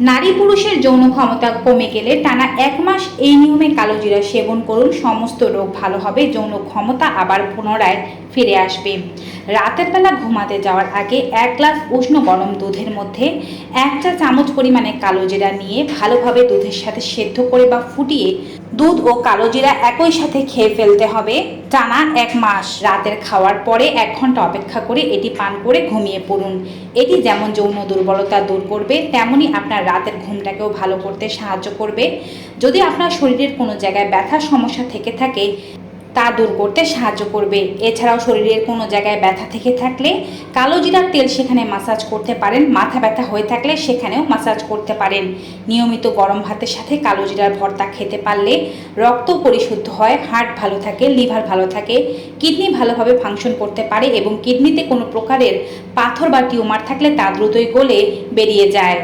নারী পুরুষের যৌন ক্ষমতা কমে গেলে টানা এক মাস এই নিয়মে কালোজিরা সেবন করুন। সমস্ত রোগ ভালো হবে, যৌন ক্ষমতা আবার পুনরায় ফিরে আসবে। রাতের বেলা ঘুমাতে যাওয়ার আগে এক গ্লাস উষ্ণ গরম দুধের মধ্যে এক চা চামচ পরিমাণে কালো জিরা নিয়ে ভালোভাবে দুধের সাথে সেদ্ধ করে বা ফুটিয়ে দুধ ও কালো জিরা একই সাথে খেয়ে ফেলতে হবে। টানা এক মাস রাতের খাওয়ার পরে এক ঘণ্টা অপেক্ষা করে এটি পান করে ঘুমিয়ে পড়ুন। এটি যেমন যৌন দুর্বলতা দূর করবে তেমনই আপনার রাতের ঘুমটাকেও ভালো করতে সাহায্য করবে। যদি আপনার শরীরের কোনো জায়গায় ব্যথার সমস্যা থেকে থাকে তা দূর করতে সাহায্য করবে। এছাড়াও শরীরের কোনো জায়গায় ব্যথা থেকে থাকলে কালো জিরার তেল সেখানে মাসাজ করতে পারেন। মাথা ব্যথা হয়ে থাকলে সেখানেও মাসাজ করতে পারেন। নিয়মিত গরম ভাতের সাথে কালো জিরার ভর্তা খেতে পারলে রক্ত পরিশুদ্ধ হয়, হার্ট ভালো থাকে, লিভার ভালো থাকে, কিডনি ভালোভাবে ফাংশন করতে পারে এবং কিডনিতে কোনো প্রকারের পাথর বা টিউমার থাকলে তা দ্রুতই গলে বেরিয়ে যায়।